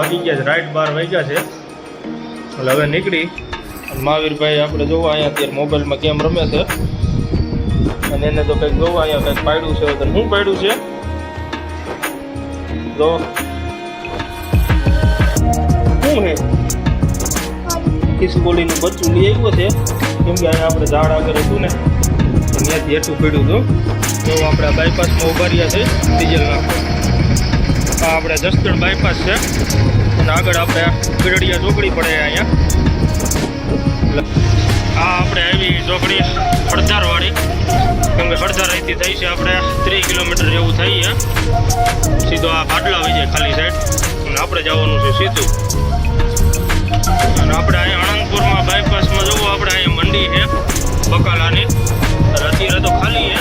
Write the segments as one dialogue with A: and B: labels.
A: વાગી ગયા છે, રાઈટ બાર વાગ્યા છે. એટલે હવે નીકળી. મહાવીરભાઈ આપણે જોવા અહીંયા અત્યારે મોબાઈલમાં ગેમ રમે છે. અને એને તો કંઈક જોવા અહીંયા કંઈક પાડ્યું છે તો શું પાડ્યું છે? જો. શું હે ખિસકોલીનું બચ્ચું લઈ આવ્યું છે. કેમ કે અહીંયા આપણે ઝાડ આગળ હતું ને અહીંયાથી હેઠું પડ્યું હતું. તો આપણે બાયપાસમાં ઊભા રહ્યા છે ડીઝલ નાખવા આપણે જસદણ બાયપાસ છે. અને આગળ આપણે ગીરડિયા ચોકડી પડે અહીંયા. આ આપણે આવી ચોકડી હડધારવાળી કેમ કે હળદાર અહીંથી થઈ છે આપણે ત્રીસ કિલોમીટર જેવું થઈ છે. સીધો આ બાટલા આવી જાય ખાલી સાઈડ અને આપણે જવાનું છે સીધું. અને આપણે અહીંયા આણંદપુરમાં બાયપાસમાં જવું, આપણે અહીંયા મંડી છે, બકાલાની. અત્યારે તો ખાલી છે.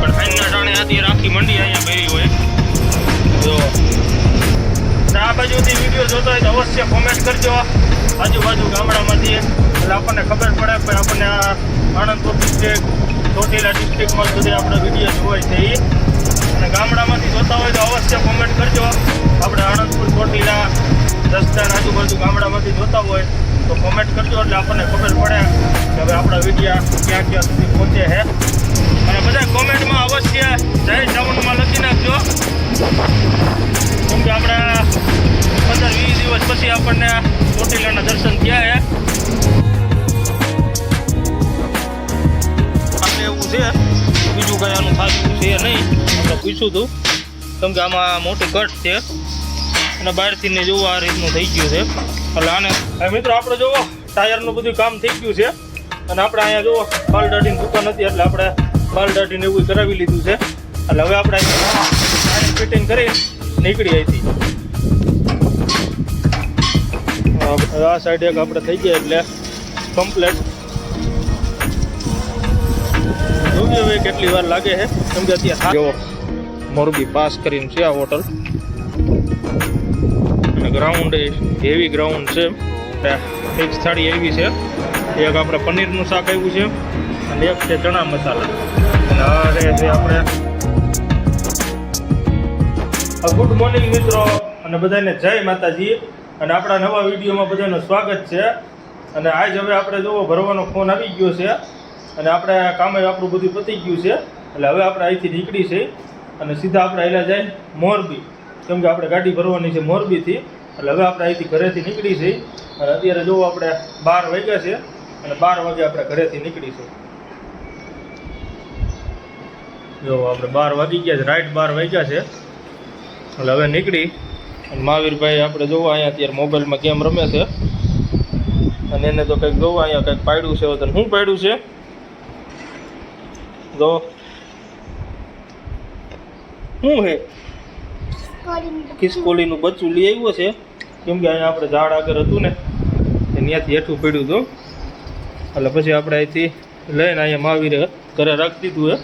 A: પણ ફાઇનના ટાણે અત્યારે આખી મંડી અહીંયા ભરી હોય. જો. આ બાજુથી વીડિયો જોતો હોય તો અવશ્ય કોમેન્ટ કરજો. આજુબાજુ ગામડામાંથી. એટલે આપણને ખબર પડે કે આપણને આ આણંદપુર ડિસ્ટ્રિક્ટ ચોટીલા ડિસ્ટ્રિક્ટમાં સુધી આપણે વીડિયો જોવાય છે એ અને ગામડામાંથી જોતા હોય તો અવશ્ય કોમેન્ટ કરજો. આપણે આણંદપુર, ચોટીલા રસ્તાના આજુબાજુ ગામડામાંથી જોતા હોય તો કોમેન્ટ કરજો. એટલે આપણને ખબર પડે કે હવે આપણા વિડીયા ક્યાં ક્યાં સુધી પહોંચે છે. અને બધા કોમેન્ટમાં અવશ્ય જય શ્રાવણમાં લખી નાખજો. કેમ કે આપણે પંદર વીસ દિવસ પછી આપણને ચોટીલાના દર્શન થયા છે આપણે એવું છે, બીજું કંઈ આનું ખાતું છે નહીં. આપણે પૂછ્યું હતું કેમ કે આમાં મોટી કટ છે. અને બહારથી ને જોવું આ રીતનું થઈ ગયું છે. એટલે આને મિત્રો આપણે જોવો, ટાયરનું બધું કામ થઈ ગયું છે. અને આપણે અહીંયા જોવો દાઢીની દુકાન હતી, એટલે આપણે બાલ દાઢીને એવું કરાવી લીધું છે. એટલે હવે આપણે ફિટિંગ કરી નીકળી અહીંથી આ સાઈડ એક આપણે થઈ ગયા એટલે કમ્પ્લેટ જોઈએ હવે કેટલી વાર લાગે છે? કેમ કે જો, મોરબી પાસ કરીને છે આ હોટલ અને ગ્રાઉન્ડ હેવી ગ્રાઉન્ડ છે. એક થાળી એવી છે. એક આપણે પનીરનું શાક આવ્યું છે. એક છે ચણા મસાલા. અને આ જે આપણે. ગુડ મોર્નિંગ મિત્રો. અને બધાને જય માતાજી. અને આપણા નવા વિડીયોમાં બધાનું સ્વાગત છે. અને આજ હવે આપણે જોવો ભરવાનો ફોન આવી ગયો છે. અને આપણે કામે આપણું બધું પતી ગયું છે. એટલે હવે આપણે અહીંથી નીકળી છે. અને સીધા આપણે અહીંયા જાય મોરબી. કેમ કે આપણે ગાડી ભરવાની છે મોરબીથી. એટલે હવે આપણે અહીંથી ઘરેથી નીકળી છે. અને અત્યારે જોવો આપણે બાર વાગ્યા છે. અને બાર વાગે આપણે ઘરેથી નીકળી છે. જો આપણે બાર વાગી ગયા છે, રાઈટ બાર વાગ્યા છે. એટલે હવે નીકળી. અને મહાવીરભાઈ આપણે જોવા અહીંયા અત્યારે મોબાઈલમાં ગેમ રમે છે. અને એને તો કંઈક જોવા અહીંયા કંઈક પાડ્યું છે તો શું પાડ્યું છે? જો. શું હે? ખિસકોલીનું બચ્ચું લઈ આવ્યો છે. કેમ કે અહીંયા આપણે ઝાડ આગળ હતું ને ત્યાંથી હેઠું પડ્યું હતું. એટલે પછી આપણે અહીંથી લઈને અહીંયા મહાવીરે ઘરે રાખી દીધું હે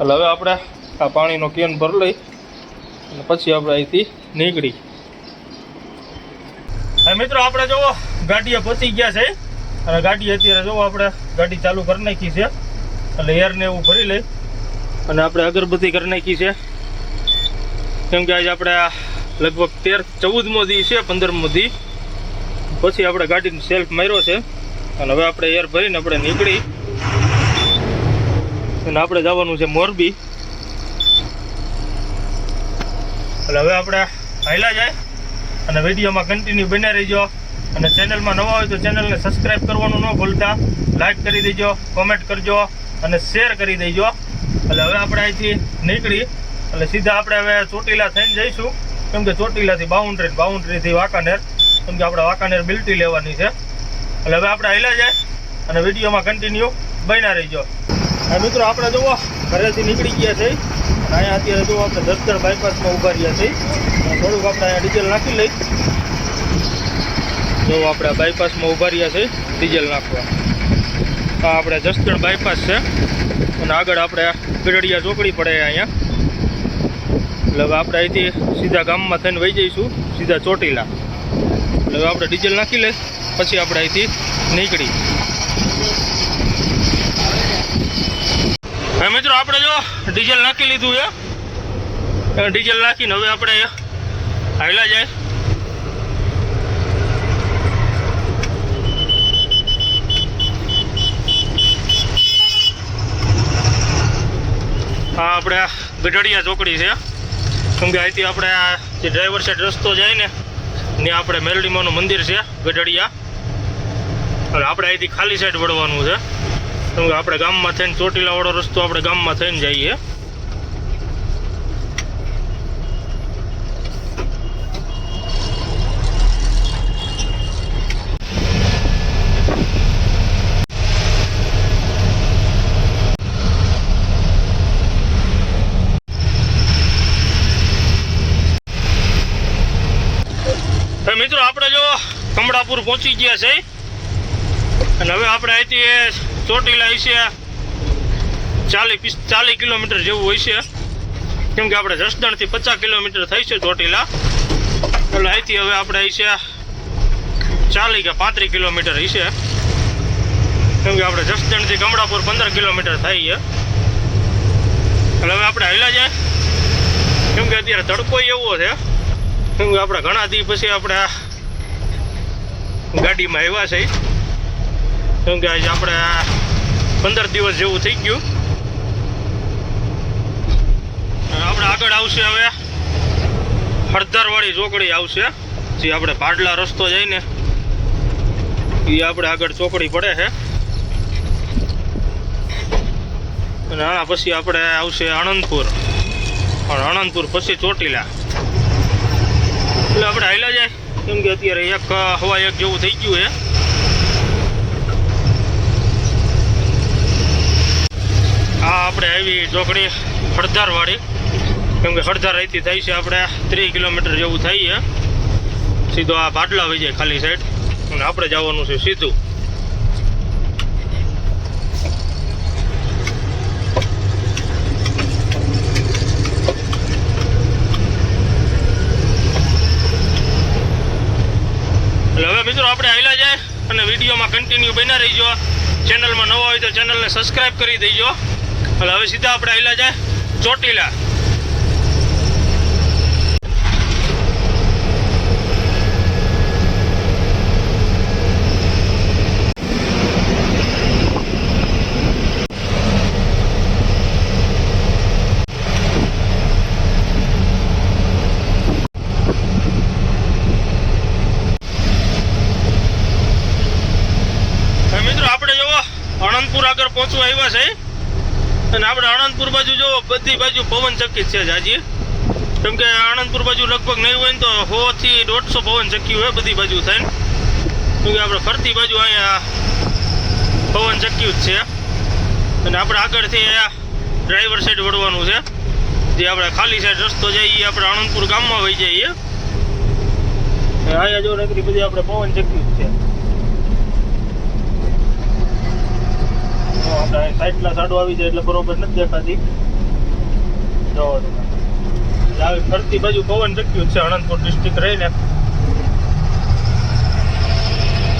A: એટલે હવે આપણે આ પાણીનો કેન ભર લઈ અને પછી આપણે અહીંથી નીકળી. હવે મિત્રો આપણે જોવો ગાડીએ પહોંચી ગયા છે. અને ગાડી અત્યારે જોવો, આપણે ગાડી ચાલુ કરી નાખી છે. એટલે એરને એવું ભરી લઈ. અને આપણે અગરબત્તી કરી નાખી છે. કેમ કે આજે આપણે લગભગ તેર, ચૌદમો દી છે, પંદરમો દી. પછી આપણે ગાડીનો સેલ્ફ માર્યો છે. અને હવે આપણે એર ભરીને આપણે નીકળી. અને આપણે જવાનું છે મોરબી. એટલે હવે આપણે હાઈલા જાય અને વિડીયોમાં કન્ટિન્યુ બન્યા રહીજો. અને ચેનલમાં નવા હોય તો ચેનલને સબસ્ક્રાઈબ કરવાનું ન ભૂલતા. લાઈક કરી દેજો કોમેન્ટ કરજો અને શેર કરી દેજો. એટલે હવે આપણે અહીંથી નીકળી. એટલે સીધા આપણે હવે ચોટીલા થઈને જઈશું. કેમ કે ચોટીલાથી બાઉન્ડ્રી બાઉન્ડ્રીથી વાંકાનેર. કેમ કે આપણે વાંકાનેર બિલ્ટી લેવાની છે. એટલે હવે આપણે હાઈલા જાય અને વિડીયોમાં કન્ટિન્યુ બન્યા રહીજો. મિત્રો આપણે જુઓ ઘરેથી નીકળી ગયા છે. અહીંયા અત્યારે જુઓ આપણે દસ્તર બાયપાસમાં ઊભા રહ્યા છે થોડુંક આપણે અહીંયા ડીઝલ નાખી લઈ. જો આપણે બાયપાસમાં ઊભા રહ્યા છે ડીઝલ નાખવા. આ આપણે જસદણ બાયપાસ છે. અને આગળ આપણે પીરડિયા ચોકડી પડે અહીંયા. એટલે હવે આપણે અહીંથી સીધા ગામમાં થઈને વહી જઈશું, સીધા ચોટીલા. એટલે હવે આપણે ડીઝલ નાખી લઈ, પછી આપણે અહીંથી નીકળી. મિત્રો આપણે જો ડીઝલ નાખી લીધું છે. ડીઝલ નાખીને હવે આપણે હાઈલા જાય. હા, આપણે ગઢડિયા ચોકડી છે. કેમ કે અહીંથી આપણે આ જે ડ્રાઈવર સાઈડ રસ્તો જાય ને, ત્યાં આપણે મેરડીમાનું મંદિર છે, ગઢડિયા. અને આપણે અહીંથી ખાલી સાઈડ વળવાનું છે. કેમ કે આપણે ગામમાં થઈને ચોટીલાવાળો રસ્તો આપણે ગામમાં થઈને જઈએ. મિત્રો, આપણે જો કમળાપુર પહોંચી ગયા છે. અને હવે આપણે અહીંથી ચોટીલા છે. ચાલીસ ચાલીસ કિલોમીટર જેવું હોય છે. કેમ કે આપણે જસદણથી પચાસ કિલોમીટર થાય છે ચોટીલા. એટલે અહીંથી હવે આપણે અહીં છે ચાલીસ કે પાંત્રીસ કિલોમીટર હશે કેમ કે આપણે જસદણથી કમળાપુર પંદર કિલોમીટર થાય છે. એટલે હવે આપણે હાલ્યા જાય. કેમ કે અત્યારે તડકો એવો છે. કેમ કે આપણે ઘણા દી પછી આપણે ગાડીમાં આવ્યા છે કેમ કે આજે આપણે પંદર દિવસ જેવું થઈ ગયું. આપણે આગળ આવશે હવે. હળદરવાળી ચોકડી આવશે, જે આપણે પાડલા રસ્તો જાય ને એ આપણે આગળ ચોકડી પડે છે. અને આના પછી આપણે આવશે આણંદપુર. પણ આણંદપુર પછી ચોટીલા. એટલે આપણે હાલ્યા જાય. કેમ કે અત્યારે એક, હવા એક જેવું થઈ ગયું છે. આ આપણે આવી ચોકડી હળદર વાળી કેમ કે હળધાર અહીંથી થાય છે આપણે ત્રીસ કિલોમીટર જેવું છે. સીધો આ પાટલા વહી જાય ખાલી સાઈડ અને આપણે જવાનું છે સીધું. હવે મિત્રો આપણે હાલ્યા જાય અને વિડીયોમાં કન્ટિન્યુ બન્યા રહીજો. ચેનલમાં નવા હોય તો ચેનલને સબસ્ક્રાઇબ કરી દેજો. એટલે હવે સીધા આપણે આવેલા જાય ચોટીલા. મિત્રો, આપણે જોવો આણંદપુર આગળ પહોંચવા આવ્યા છે અને આપણે આણંદપુર બાજુ જો બધી બાજુ પવન છે હાજી કેમ કે આણંદપુર બાજુ લગભગ નહીં હોય ને તો સો થી દોઢસો પવન ચક્કી હોય બધી બાજુ થઈને કેમ કે આપણે ફરતી બાજુ અહીંયા પવન જ છે. અને આપણે આગળથી ડ્રાઈવર સાઈડ વળવાનું છે. જે આપણે ખાલી સાઈડ રસ્તો જઈએ એ આપણે આણંદપુર ગામમાં વહી જઈએ અહીંયા જો નગરી બધી આપણે પવન જ છે. જો આપણે અહીં સાઈડના સાડો આવી જાય એટલે બરોબર નથી દેખાતી. જો આવી ફરતી બાજુ પવન ચક્યું છે અનંતપુર ડિસ્ટ્રિક્ટ રહીને.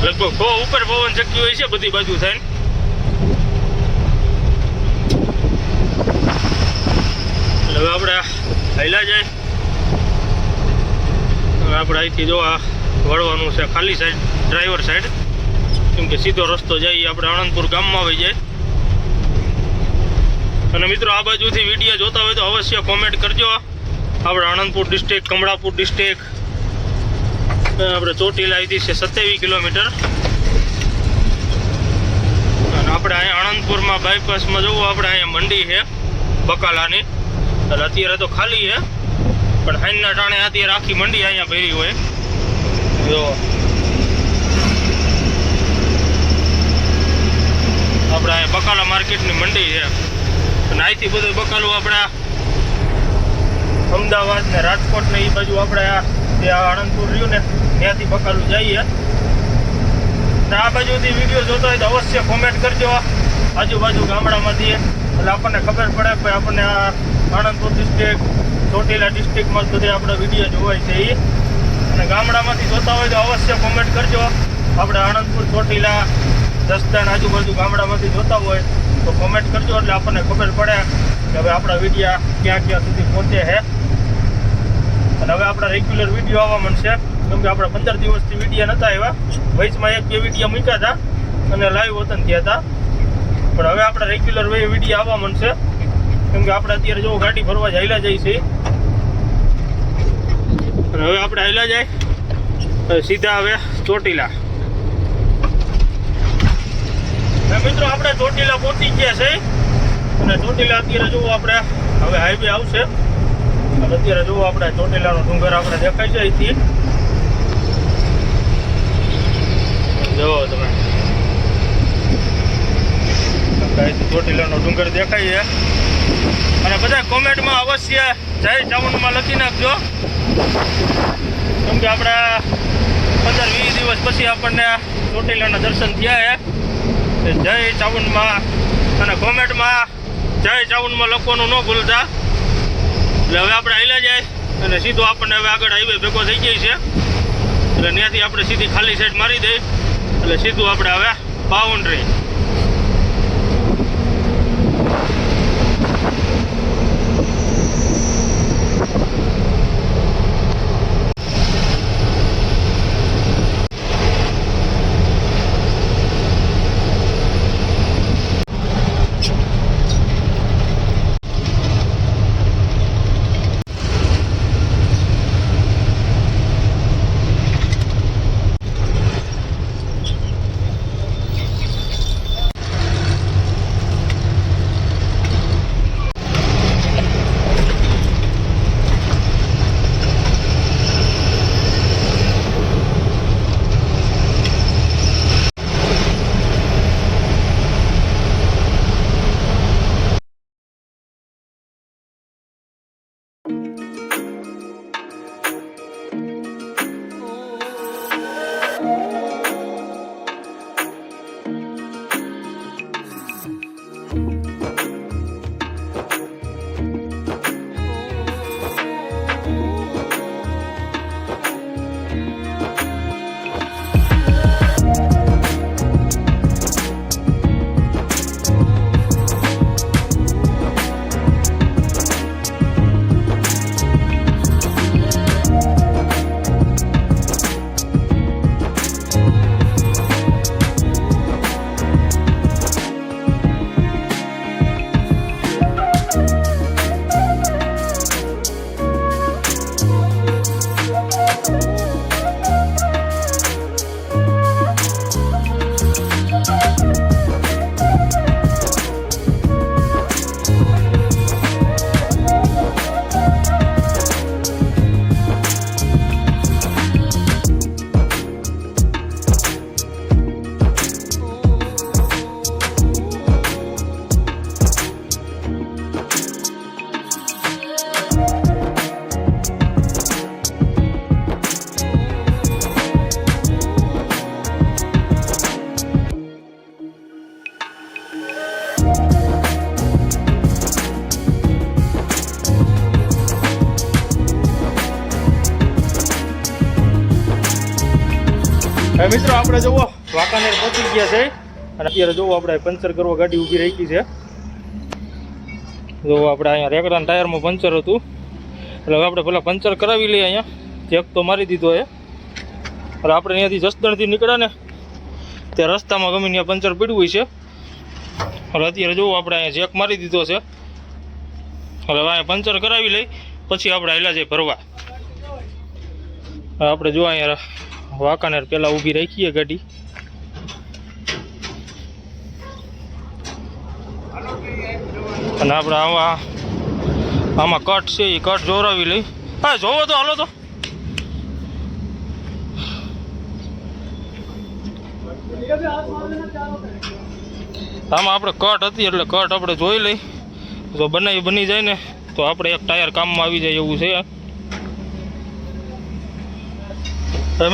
A: લગભગ બહુ ઉપર પવન ચક્યું હોય છે બધી બાજુ થાય એટલે હવે આપણે હાલ્યા જાય. હવે આપણે અહીંથી જો આ વળવાનું છે ખાલી સાઈડ ડ્રાઈવર સાઈડ કેમ કે સીધો રસ્તો જાય આપણે આણંદપુર ગામમાં આવી જાય. અને મિત્રો આ બાજુથી વીડિયો જોતા હોય તો અવશ્ય કોમેન્ટ કરજો. આપણે આણંદપુર ડિસ્ટ્રિક્ટ કમળાપુર ડિસ્ટ્રિક્ટ આપણે ચોટીલા આવી છે સત્યાવીસ કિલોમીટર. અને આપણે અહીંયા આણંદપુરમાં બાયપાસમાં જવું, આપણે અહીંયા મંડી છે, બકાલાની. એટલે અત્યારે તો ખાલી છે, પણ હાઈના ટાણે અત્યારે આખી મંડી અહીંયા ભરી હોય. જો. આપણે અહીંયા બકાલા માર્કેટની મંડી છે. અને અહીંથી બધું બકાલું આપણા અમદાવાદ ને રાજકોટ ને એ બાજુ આપણે જે આણંદપુર રહ્યું ને, ત્યાંથી બકાલું જઈએ. આ બાજુથી વીડિયો જોતો હોય તો અવશ્ય કોમેન્ટ કરજો. આજુબાજુ ગામડામાંથી. એટલે આપણને ખબર પડે કે આપણને આ આણંદપુર ડિસ્ટ્રિક્ટ ચોટીલા ડિસ્ટ્રિક્ટમાં બધે આપણે વીડિયો જોવાય છે એ અને ગામડામાંથી જોતા હોય તો અવશ્ય કોમેન્ટ કરજો. આપણે આણંદપુર, ચોટીલા, દસદાણ આજુબાજુ ગામડામાંથી જોતા હોય. તો કોમેન્ટ કરજો એટલે આપણને ખબર પડે કે હવે આપણા વિડીયા ક્યાં ક્યાં સુધી પહોંચે છે. અને હવે આપણા રેગ્યુલર વીડિયો આવવા મળશે કેમ કે આપણે પંદર દિવસથી વિડીયા નહોતા આવ્યા. વચમાં એક બે વિડીયા મૂક્યા હતા અને લાઈવ વતન થયા હતા. પણ હવે આપણે રેગ્યુલર વે વિડીયા આવવા મળશે કેમ કે આપણે અત્યારે જો ગાડી ફરવા હાલ્યા જાય છે અને હવે આપણે હાલ્યા જાય. સીધા હવે ચોટીલા હવે મિત્રો, આપણે ચોટીલા પહોંચી ગયા છે. અને ચોટીલા અત્યારે જોવો આપણે, હવે હાઈવે આવશે. અને અત્યારે જોવો આપણે ચોટીલાનો ડુંગર આપણે દેખાય છે. અહીંથી જુઓ તમે. અહીંથી ચોટીલાનો ડુંગર દેખાય છે અને બધા કોમેન્ટમાં અવશ્ય જય ટાઉનમાં લખી નાખજો. કેમ કે પંદર વીસ દિવસ પછી આપણને ચોટીલાના દર્શન થયા છે જય ચાવંડમાં અને કોમેન્ટમાં જય ચાવંડમાં લખવાનું ન ભૂલતા. એટલે હવે આપણે હાલ્યા જાય અને સીધો આપણને હવે આગળ હાઈવે ભેગો થઈ જાય છે. એટલે ત્યાંથી આપણે સીધી ખાલી સાઈડ મારી દઈ. એટલે સીધું આપણે હવે બાઉન્ડ્રી અત્યારે જોવો આપણે પંચર કરવા ગાડી ઊભી રાખી છે. જો આપણે અહીંયા રેકડાના ટાયરમાં પંચર હતું. એટલે હવે આપણે પહેલાં પંચર કરાવી લઈએ અહીંયા. ચેક તો મારી દીધો એ. એટલે આપણે અહીંયાથી જસદણથી નીકળ્યા ને, તે રસ્તામાં ગમે ત્યાં પંચર પડ્યું છે. એટલે અત્યારે જોવો આપણે અહીંયા ચેક મારી દીધો છે. એટલે અહીંયા પંચર કરાવી લઈ, પછી આપણે હાલ્યા જઈએ ભરવા. આપણે જો અહીંયા વાંકાનેર પહેલાં ઊભી રાખીએ ગાડી. અને આપણે આવા આમાં કટ છે એ કટ જોરાવી લઈ. હા, જોવો તો, હાલો તો. આમાં આપણે કટ હતી, એટલે કટ આપણે જોઈ લઈ. જો બનાવી બની જાય ને, તો આપણે એક ટાયર કામમાં આવી જાય એવું છે.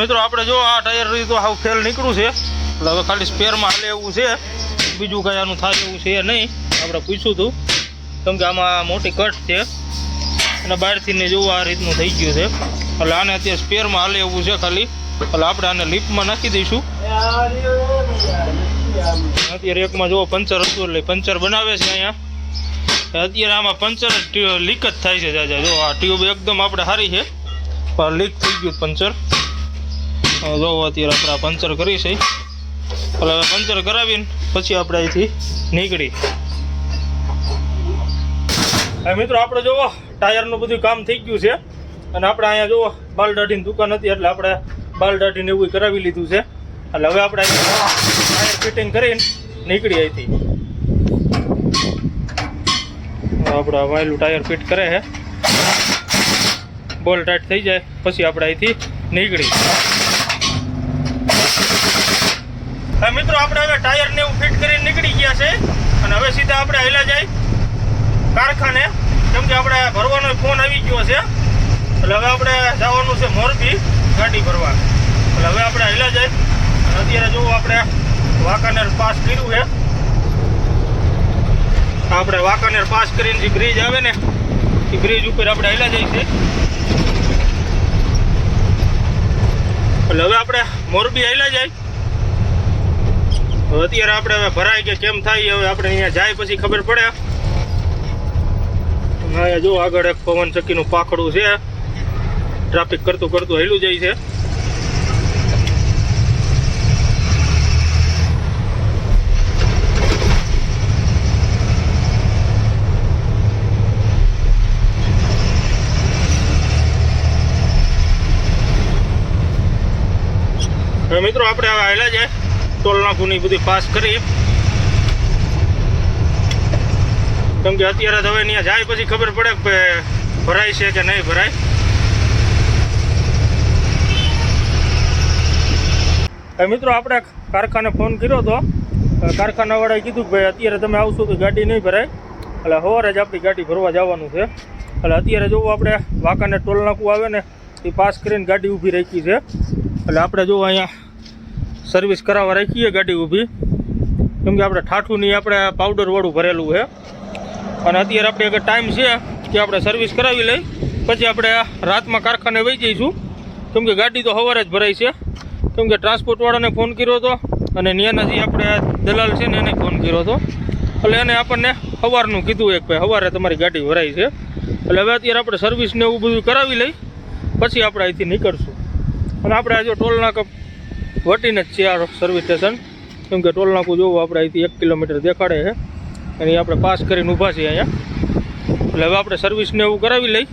A: મિત્રો, આપણે જો આ ટાયર તો હાવ ફેલ નીકળ્યું છે. એટલે હવે ખાલી સ્પેરમાં હાલે એવું છે. બીજું કાંઈ આનું થાય એવું છે નહીં. આપણે પૂછ્યું હતું. કેમ કે આમાં મોટી કટ છે. અને બહારથી ને જોવું આ રીતનું થઈ ગયું છે. એટલે આને અત્યારે સ્પેરમાં હાલે એવું છે ખાલી. એટલે આપણે આને લીપમાં નાખી દઈશું. અત્યારે એકમાં જુઓ પંચર હતું એટલે પંચર બનાવે છે અહીંયા. અત્યારે આમાં પંચર લીક જ થાય છે જાજા. જો આ ટ્યુબ એકદમ આપણે સારી છે. લીક થઈ ગયું પંચર. જો અત્યારે આપણે પંચર કરી છે. એટલે પંચર કરાવીને પછી આપણે અહીંથી નીકળી. મિત્રો આપણે જોવો, ટાયરનું બધું કામ થઈ ગયું છે. અને આપણે અહીંયા જોવો બાલ દાઢીની દુકાન હતી એટલે આપણે બાલ દાઢીને એવું કરાવી લીધું છે. એટલે હવે આપણે ટાયર ફિટિંગ કરીને નીકળી અહીંથી. આપણે વાયલું ટાયર ફિટ કરે છે. બોલ ટાઈટ થઈ જાય, પછી આપણે અહીંથી નીકળી. હા મિત્રો, આપણે હવે ટાયર ને એવું ફિટ કરીને નીકળી ગયા છે. અને હવે સીધા આપણે હેલા જાય કારખાને. કેમ કે આપણે ભરવાનો ફોન આવી ગયો છે. એટલે હવે આપણે જવાનું છે મોરબી ગાડી ભરવા. એટલે હવે આપણે હેલા જાય. અત્યારે જોવું આપણે વાંકાનેર પાસ કર્યું છે. આપણે વાંકાનેર પાસ કરીને જે બ્રિજ આવે ને, એ બ્રિજ ઉપર આપણે હેલા જાય છે. એટલે હવે આપણે મોરબી હેલા જાય. હવે અત્યારે આપણે હવે ભરાય કે કેમ થાય હવે આપણે અહીંયા જાય પછી ખબર પડે. અહીંયા જો આગળ એક પવન ચક્કીનું પાખડું છે. ટ્રાફિક કરતું કરતું હેલું જાય છે. મિત્રો, આપણે હવે આવેલા જાય ટોલ નહીં બધી પાસ કરી. કેમ કે અત્યારે તો હવે ત્યાં જાય પછી ખબર પડે કે ભરાય છે કે નહીં ભરાય. મિત્રો, આપણે કારખાને ફોન કર્યો હતો કારખાનાવાળાએ કીધું કે ભાઈ, અત્યારે તમે આવશો તો ગાડી નહીં ભરાય. એટલે સવારે જ આપણી ગાડી ભરવા જવાનું છે. એટલે અત્યારે જોવું આપણે વાંકાને ટોલ નાકું આવે ને, એ પાસ કરીને ગાડી ઊભી રાખી છે. એટલે આપણે જો અહીંયા સર્વિસ કરાવવા રાખીએ ગાડી ઊભી. કેમ કે આપણે ઠાઠુની આપણે પાવડરવાળું ભરેલું છે. અને અત્યારે આપણે એક ટાઈમ છે કે આપણે સર્વિસ કરાવી લઈ. પછી આપણે રાતમાં કારખાને વહી જઈશું. કેમ કે ગાડી તો સવારે જ ભરાઈ છે. કેમ કે ટ્રાન્સપોર્ટવાળાને ફોન કર્યો હતો અને ત્યાંના જે આપણે દલાલ છે ને એને ફોન કર્યો હતો એટલે એને આપણને સવારનું કીધું એક ભાઈ, સવારે તમારી ગાડી ભરાઈ છે. એટલે હવે અત્યારે આપણે સર્વિસને એવું બધું કરાવી લઈ. પછી આપણે અહીંથી નીકળશું. અને આપણે આજે ટોલના વટીને જ છે આ સર્વિસ સ્ટેશન કેમ કે ટોલ નાકું જોવું, આપણે અહીંથી એક કિલોમીટર દેખાડે છે. અને આપણે પાસ કરીને ઊભા છીએ અહીંયા. એટલે હવે આપણે સર્વિસને એવું કરાવી લઈ.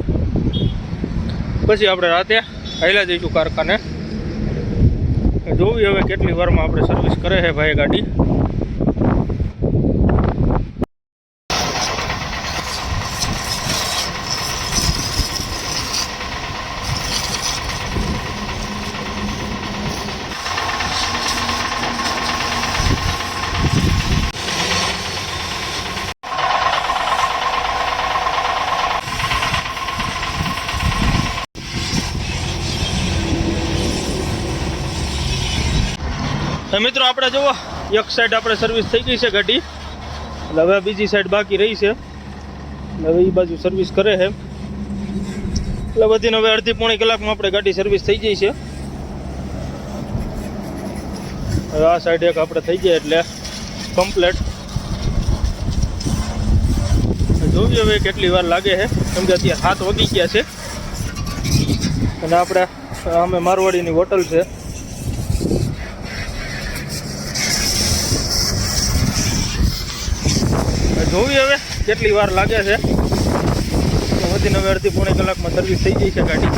A: પછી આપણે રાતે હાલ્યા જઈશું કારખાને. જોવી હવે કેટલી વારમાં આપણે સર્વિસ કરે છે ભાઈ ગાડી. તો મિત્રો, આપણે જુઓ, એક સાઈડ આપણે સર્વિસ થઈ ગઈ છે ગાડી. એટલે હવે બીજી સાઈડ બાકી રહી છે. હવે એ બાજુ સર્વિસ કરે છે એટલે બધીને હવે અડધી પોણી કલાકમાં આપણે ગાડી સર્વિસ થઈ ગઈ છે. હવે આ સાઈડ એક આપણે થઈ ગયા એટલે કમ્પ્લેટ જોઈએ હવે કેટલી વાર લાગે છે. કેમ કે અત્યારે હાથ વગી ગયા છે. અને આપણે, અમે મારવાડીની હોટલ છે. જોવી હવે. કેટલી વાર લાગે છે? તો વધીને હવે અડધી પોણી કલાકમાં સર્વિસ થઈ ગઈ છે ગાડી.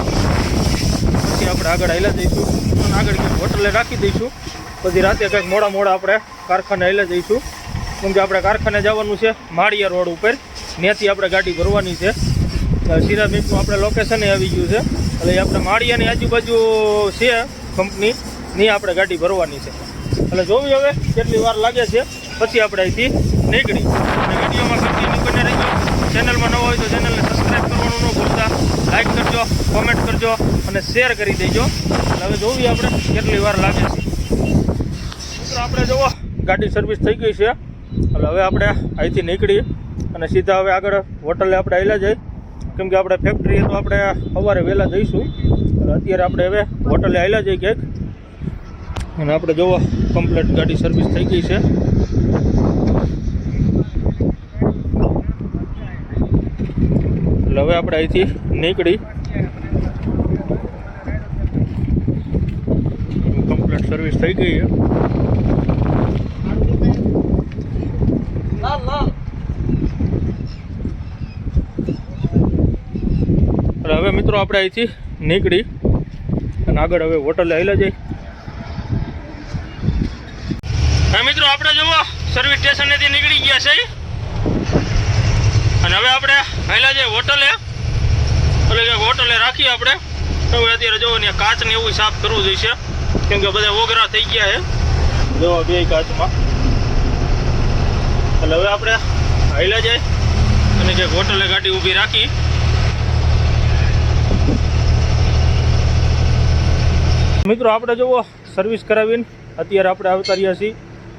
A: પછી આપણે આગળ હાલ્યા જઈશું. અને આગળ ક્યાંક હોટલે રાખી દઈશું. પછી રાતે કંઈક મોડા મોડા આપણે કારખાને હાલ્યા જઈશું. કેમ કે આપણે કારખાને જવાનું છે માળિયા રોડ ઉપર. ત્યાંથી આપણે ગાડી ભરવાની છે. સિરામિકનું આપણે લોકેશન આવી ગયું છે. એટલે આપણે માળિયાની આજુબાજુ છે કંપની ની આપણે ગાડી ભરવાની છે. એટલે જોવી હવે કેટલી વાર લાગે છે. પછી આપણે અહીંથી નીકળી અને વિડીયોમાં કન્ટિન્યુ બને રહીજો ચેનલમાં નવો હોય તો ચેનલને સબસ્ક્રાઈબ કરવાનું ન ભૂલતા. લાઈક કરજો કોમેન્ટ કરજો અને શેર કરી દેજો. એટલે હવે જોવી આપણે કેટલી વાર લાગે છે. મિત્રો, આપણે જુઓ ગાડી સર્વિસ થઈ ગઈ છે. એટલે હવે આપણે અહીંથી નીકળી અને સીધા હવે આગળ હોટલે આપણે આવેલા જઈએ કેમ કે આપણે ફેક્ટરીએ તો આપણે સવારે વહેલા જઈશું. એટલે અત્યારે આપણે હવે હોટલે આવેલા જઈએ ક્યાંક. અને આપણે જોવો કમ્પ્લેટ ગાડી સર્વિસ થઈ ગઈ છે. હવે આપણે અહીંથી નીકળી. કમ્પ્લીટ સર્વિસ થઈ ગઈ છે. હવે મિત્રો આપણે અહીંથી નીકળી. અને આગળ હવે હોટલે આવેલા જઈ. હા, મિત્રો, આપણે જોવો સર્વિસ સ્ટેશનેથી નીકળી ગયા છે. હવે આપણે આવેલા જે હોટલે એટલે કે હોટલે રાખીએ આપણે હવે અત્યારે જોવો ને કાચ ને એવું સાફ કરવું જોઈશે. કેમ કે બધા ઓગરા થઈ ગયા છે. જોવો બે કાચમાં. એટલે હવે આપણે હાઈલા જાય અને જે હોટલે ગાડી ઊભી રાખી. મિત્રો, આપણે જુઓ સર્વિસ કરાવીને અત્યારે આપણે આવતા રહ્યા છીએ.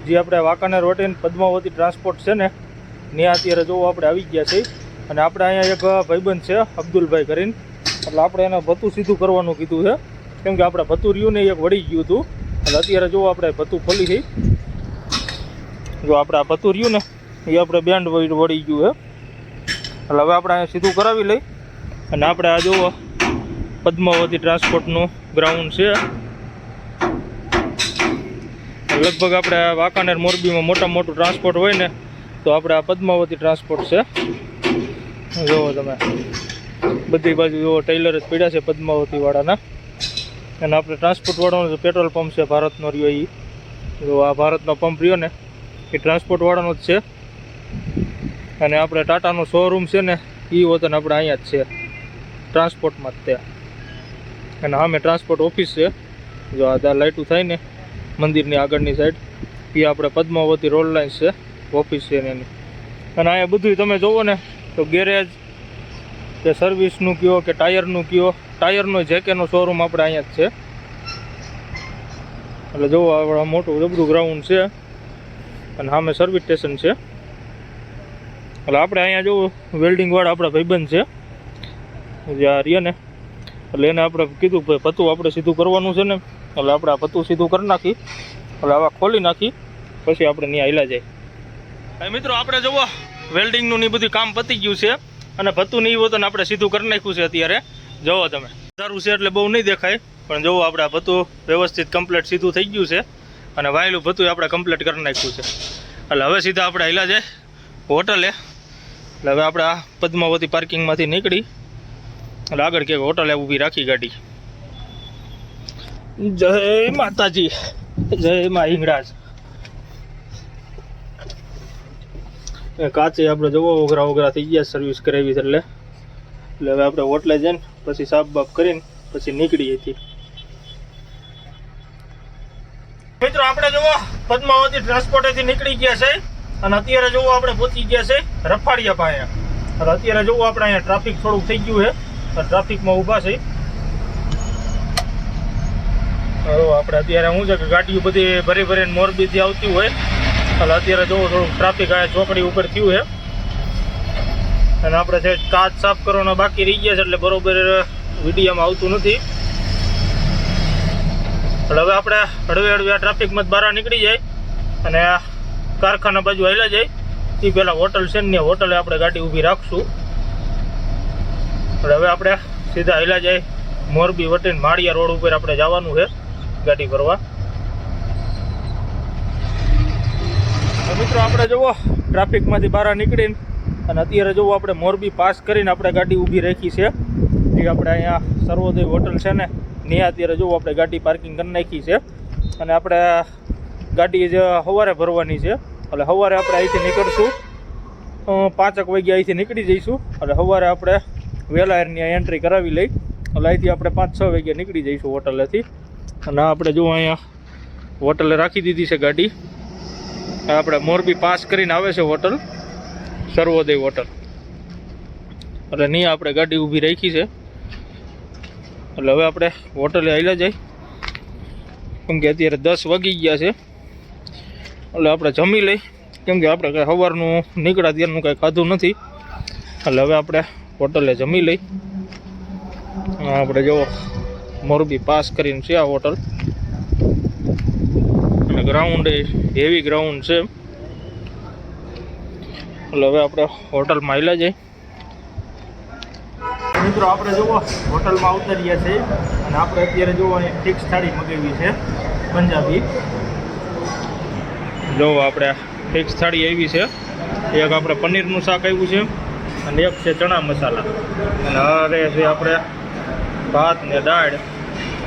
A: જે આપણે વાંકાનેર રોટીન પદ્માવતી ટ્રાન્સપોર્ટ છે ને ત્યાં અત્યારે જુઓ આપણે આવી ગયા છીએ અને આપણે અહીંયા એક ભાઈબંધ છે, અબ્દુલભાઈ કરીને. એટલે આપણે એને ભતું સીધું કરવાનું કીધું છે. કેમ કે આપણે ભતું રહ્યું ને એક વળી ગયું હતું. એટલે અત્યારે જુઓ આપણે ભતું ખોલી છે. જો આપણે આ ભતું રહ્યું ને એ આપણે બેન્ડ વળી ગયું છે. એટલે હવે આપણે અહીંયા સીધું કરાવી લઈ. અને આપણે આ જુઓ, પદ્માવતી ટ્રાન્સપોર્ટનું ગ્રાઉન્ડ છે. લગભગ આપણે વાંકાનેર મોરબીમાં મોટા મોટું ટ્રાન્સપોર્ટ હોય ને તો આપણે આ પદ્માવતી ટ્રાન્સપોર્ટ છે. જુઓ તમે. બધી બાજુ જુઓ ટેલર જ પડ્યા છે પદ્માવતી વાળાના અને આપણે ટ્રાન્સપોર્ટ વાળાનો જે પેટ્રોલ પંપ છે ભારતનો રહ્યો એ જો આ ભારતનો પંપ રહ્યો ને, એ ટ્રાન્સપોર્ટ વાળાનો જ છે. અને આપણે ટાટાનો શોરૂમ છે ને એ વતન આપણે અહીંયા જ છે. ટ્રાન્સપોર્ટમાં જ તે અને સામે ટ્રાન્સપોર્ટ ઓફિસ છે. જો આ ત્યાં લાઇટું થાય ને, મંદિરની આગળની સાઈડ એ આપણે પદ્માવતી રોડ લાઇન્સ છે. ઓફિસ છે ને એની. અને અહીંયા બધું તમે જોવો ને, તો ગેરેજ કે સર્વિસનું કયો કે ટાયરનું કયો ટાયરનો જેકેનો શોરૂમ આપણે અહીંયા જ છે. એટલે જોવો આપણે મોટું જબરું ગ્રાઉન્ડ છે. અને સામે સર્વિસ સ્ટેશન છે. એટલે આપણે અહીંયા જોવું વેલ્ડિંગવાળા આપણા ભાઈબંધ છે. જે આ રહીએ ને, એટલે એને આપણે કીધું ભાઈ, પતું આપણે સીધું કરવાનું છે ને, એટલે આપણે આ પતું સીધું કરી નાખી. એટલે આવા ખોલી નાખી, પછી આપણે ત્યાં હિલા જાય. મિત્રો, આપણે જુઓ વેલ્ડિંગનું ને બધું કામ પતી ગયું છે અને ભતું નહીં હોતું આપણે સીધું કરી નાખ્યું છે અત્યારે. જુઓ તમે. સારું છે એટલે બહુ નહીં દેખાય, પણ જુઓ આપણે આ ભતું વ્યવસ્થિત કમ્પ્લીટ સીધું થઈ ગયું છે અને વાયેલું ભતું આપણે કમ્પ્લીટ કરી નાખ્યું છે. એટલે હવે સીધા આપણે હિલા જાય હોટલે. એટલે હવે આપણે આ પદ્માવતી પાર્કિંગમાંથી નીકળી. એટલે આગળ કે હોટલે ઊભી રાખી ગાડી. જય માતાજી. જય મા હિંગળાજ. કાચે આપણે જવો ઓઘરા ઓઘરા થઈ ગયા સર્વિસ કરાવી છે એટલે. એટલે હવે આપણે હોટલે જઈને પછી સાફ બાફ કરીને પછી નીકળીએ છીએ. મિત્રો, આપણે જુઓ, પદ્માવતી ટ્રાન્સપોર્ટેથી નીકળી ગયા છે. અને અત્યારે જુઓ, આપણે પહોંચી ગયા છે રફાડિયા પાસે. અને અત્યારે જુઓ, આપણે અહીંયા ટ્રાફિક થોડુંક થઈ ગયું છે. ટ્રાફિકમાં ઊભા છે. આપણે અત્યારે શું છે કે ગાડીઓ બધી ભરી ભરીને મોરબીથી આવતી હોય. એટલે અત્યારે જોવો થોડુંક ટ્રાફિક આ ચોકડી ઉપર થયું છે. અને આપણે છે કાચ સાફ કરવાના બાકી રહી ગયા છે એટલે બરોબર વિડીયોમાં આવતું નથી. એટલે હવે આપણે હળવે હળવે આ ટ્રાફિકમાં બહાર નીકળી જાય અને કારખાના બાજુ હાલ્યા જાય. એ પહેલાં હોટલ છે ને હોટલે આપણે ગાડી ઊભી રાખશું. એટલે હવે આપણે સીધા હાલ્યા જાય મોરબી વટીને માળિયા રોડ ઉપર આપણે જવાનું છે ગાડી ભરવા. મિત્રો આપણે જુઓ, ટ્રાફિકમાંથી બહાર નીકળીને અને અત્યારે જુઓ આપણે મોરબી પાસ કરીને આપણે ગાડી ઊભી રાખી છે. એ આપણે અહીંયા સર્વોદય હોટલ છે ને, ત્યાં અત્યારે જુઓ આપણે ગાડી પાર્કિંગ કરી નાખી છે. અને આપણે ગાડી જે સવારે ભરવાની છે. એટલે સવારે આપણે અહીંથી નીકળશું. પાંચેક વાગ્યા અહીંથી નીકળી જઈશું. એટલે સવારે આપણે વેલાયરની એન્ટ્રી કરાવી લઈ. એટલે અહીંથી આપણે પાંચ છ વાગ્યા નીકળી જઈશું હોટલેથી. અને આપણે જુઓ અહીંયા હોટલે રાખી દીધી છે ગાડી. આપણે મોરબી પાસ કરીને આવે છે હોટલ, સર્વોદય હોટલ. એટલે નહીં આપણે ગાડી ઊભી રાખી છે. એટલે હવે આપણે હોટલે આવેલા જાય. કેમ કે અત્યારે દસ વાગી ગયા છે. એટલે આપણે જમી લઈ. કેમ કે આપણે કાંઈ સવારનું નીકળ્યા ત્યારનું કાંઈ ખાધું નથી. એટલે હવે આપણે હોટલે જમી લઈ. આપણે જો મોરબી પાસ કરીને છે આ હોટલ. ગ્રાઉન્ડ હેવી ગ્રાઉન્ડ છે. એટલે હવે આપણે હોટલમાં આવેલા જઈએ. મિત્રો આપણે જુઓ હોટલમાં ઉતરીએ છીએ. અને આપણે અત્યારે જુઓ એક ફિક્સ થાળી મગાવી છે પંજાબી. જો આપણે ફિક્સ થાળી આવી છે. એક આપણે પનીરનું શાક આવ્યું છે અને એક છે ચણા મસાલા. અને અરે છે આપણે ભાત ને દાળ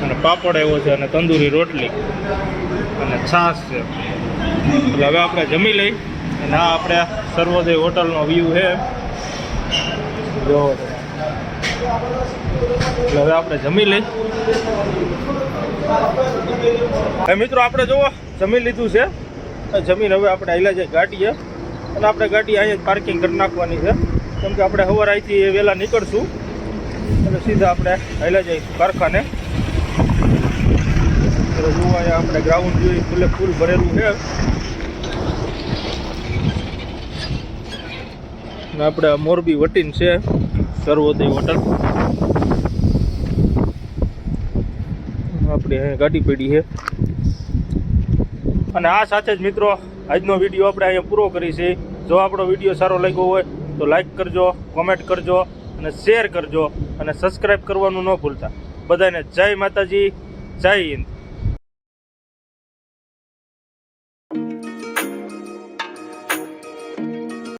A: અને પાપડ આવ્યો છે અને તંદૂરી રોટલી. અને છાશ છે. એટલે હવે આપણે જમી લઈ. અને આ આપણે સર્વોદય હોટલનો વ્યૂ છે. જો. એટલે હવે આપણે જમી લઈ. મિત્રો આપણે જુઓ, જમી લીધું છે. જમીન હવે આપણે આવેલા છે ગાડીએ. અને આપણે ગાડી અહીંયા જ પાર્કિંગ કરી નાખવાની છે. કેમ કે આપણે સવાર અહીંથી વહેલા નીકળશું. અને સીધા આપણે આવેલા જઈશું કારખાને. તો જુઓ આપણે ગ્રાઉન્ડ જોઈએ ફૂલે ફૂલ ભરેલું છે. આપણે મોરબી વટીન છે, સર્વોદય હોટલ. આપણે અહીંયા ગાડી પડી છે. અને આ સાથે જ મિત્રો, આજનો વીડિયો આપણે અહીંયા પૂરો કરી છે. જો આપણો વીડિયો સારો લાગ્યો હોય, તો લાઈક કરજો કોમેન્ટ કરજો, અને શેર કરજો, અને સબસ્ક્રાઈબ કરવાનું ન ભૂલતા. બધાને જય માતાજી, જય હિન્દ.